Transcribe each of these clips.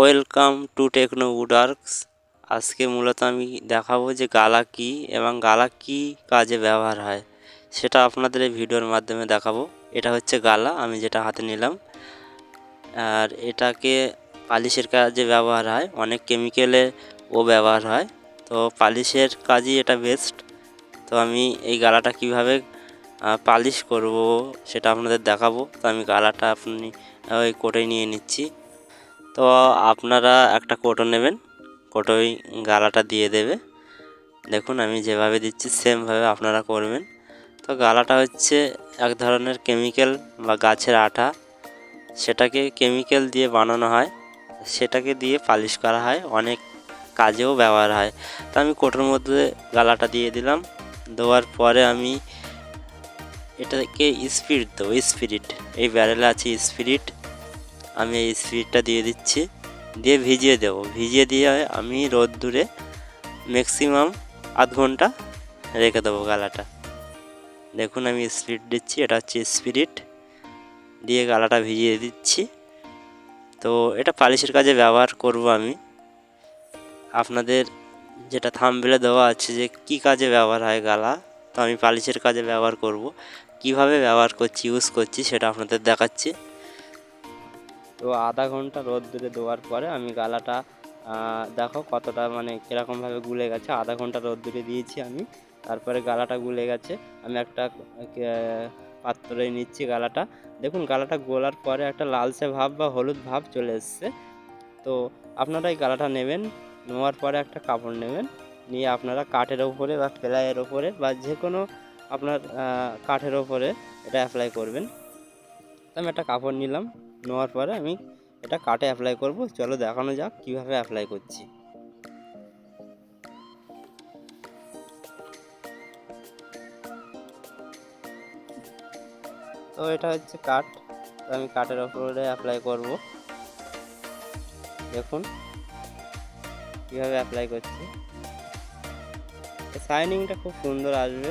Welcome to techno উডার্কস আজকে মূলত আমি দেখাবো যে গালা কি এবং গালা কি কাজে ব্যবহার হয়। সেটা আপনাদের এই ভিডিওর মাধ্যমে দেখাবো। এটা হচ্ছে গালা, আমি যেটা হাতে নিলাম। আর এটাকে পালিশের কাজে ব্যবহার হয়, অনেক কেমিক্যালে ও ব্যবহার হয়। তো পালিশের কাজই এটা বেস্ট তো আমি এই গালাটা কীভাবে পালিশ করব সেটা আপনাদের দেখাবো। তো আমি গালাটা আপনি ওই কোটে নিয়ে নিচ্ছি। তো আপনারা একটা কোটো নেবেন। কোটোই গালাটা দিয়ে দেবে। দেখুন, আমি যেভাবে দিচ্ছি, সেমভাবে আপনারা করবেন। তো গালাটা হচ্ছে এক ধরনের কেমিক্যাল বা গাছের আঠা সেটাকে কেমিক্যাল দিয়ে বানানো হয়। সেটাকে দিয়ে পালিশ করা হয়। অনেক কাজেও ব্যবহার হয়। তো আমি কোটোর মধ্যে গালাটা দিয়ে দিলাম। দেওয়ার পরে আমি এটাকে স্পিরিট দেবো, স্পিরিট। এই ব্যারেলে আছে স্পিরিট। আমি এই স্পিডটা দিয়ে দিচ্ছি, দিয়ে ভিজিয়ে দেবো। ভিজিয়ে দিয়ে আমি রোদ দূরে ম্যাক্সিমাম আধ ঘণ্টা রেখে দেবো গালাটা। দেখুন আমি স্পিড দিচ্ছি, এটা হচ্ছে স্পিরিট দিয়ে গালাটা ভিজিয়ে দিচ্ছি। তো এটা পালিশের কাজে ব্যবহার করব আমি। আপনাদের যেটা থামবেলে দেওয়া আছে যে কি কাজে ব্যবহার হয় গালা, তো আমি পালিশের কাজে ব্যবহার করব। কীভাবে ব্যবহার করছি ইউজ করছি, সেটা আপনাদের দেখাচ্ছি। তো আধা ঘণ্টা রোদ দূরে দেওয়ার পরে আমি গালাটা দেখো কতটা মানে কীরকমভাবে গুলে গেছে। আধা ঘণ্টা রোদ দূরে দিয়েছি আমি। তারপরে গালাটা গুলে গেছে। আমি একটা পাত্রে নিচ্ছি গালাটা। দেখুন গালাটা গোলার পরে একটা লালচে ভাব বা হলুদ ভাব চলে এসছে। তো আপনারা এই গালাটা নেবেন, নেওয়ার পরে একটা কাপড় নেবেন। নিয়ে আপনারা কাঠের ওপরে বা ফ্লাইয়ের ওপরে বা যে কোনো আপনার কাঠের ওপরে এটা অ্যাপ্লাই করবেন। আমি একটা কাপড় নিলাম। নেওয়ার পরে আমি এটা কাটে অ্যাপ্লাই করব। চলো দেখানো যাক কীভাবে অ্যাপ্লাই করছি। তো এটা হচ্ছে তো আমি কাঠের ওপরে অ্যাপ্লাই করব। দেখুন কীভাবে অ্যাপ্লাই করছি। শাইনিংটা খুব সুন্দর আসবে।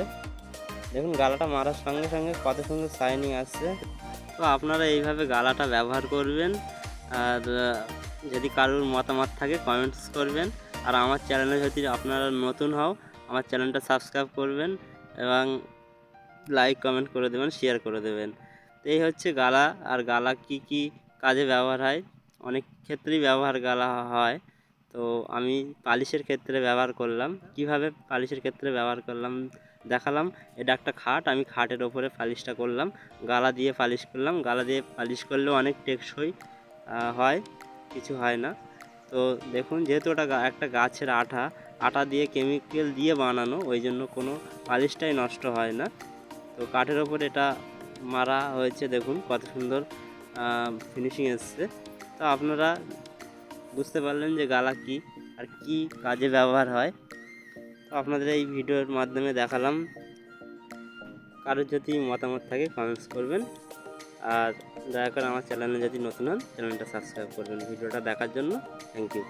দেখুন গালাটা মারার সঙ্গে সঙ্গে কত সুন্দর শাইনিং আসছে। তো আপনারা এইভাবে গালাটা ব্যবহার করবেন। আর যদি কারোর মতামত থাকে কমেন্টস করবেন। আর আমার চ্যানেলে যদি আপনারা নতুন হও, আমার চ্যানেলটা সাবস্ক্রাইব করবেন এবং লাইক কমেন্ট করে দেবেন শেয়ার করে দেবেন। তো এই হচ্ছে গালা। আর গালা কি কি কাজে ব্যবহার হয়? অনেক ক্ষেত্রেই ব্যবহার গালা হয়। তো আমি পালিশের ক্ষেত্রে ব্যবহার করলাম। কীভাবে পালিশের ক্ষেত্রে ব্যবহার করলাম? দেখালাম। এটা একটা খাট, আমি খাটের ওপরে পালিশটা করলাম। গালা দিয়ে পালিশ করলাম। গালা দিয়ে পালিশ করলেও অনেক টেকসই হয়, কিছু হয় না। তো দেখুন, যেহেতু ওটা একটা গাছের আঠা আটা দিয়ে কেমিক্যাল দিয়ে বানানো, ওই জন্য কোনো পালিশটাই নষ্ট হয় না। তো কাঠের ওপর এটা মারা হয়েছে, দেখুন, কত সুন্দর ফিনিশিং এসছে। তো আপনারা বুঝতে পারলেন যে গালা কি, আর কি কাজে ব্যবহার হয়। আপনাদের এই ভিডিওর মাধ্যমে দেখালাম কারও যদি মতামত থাকে কমেন্টস করবেন। আর দয়া করে আমার চ্যানেলে যদি নতুন হন, চ্যানেলটা সাবস্ক্রাইব করবেন ভিডিওটা দেখার জন্য। Thank you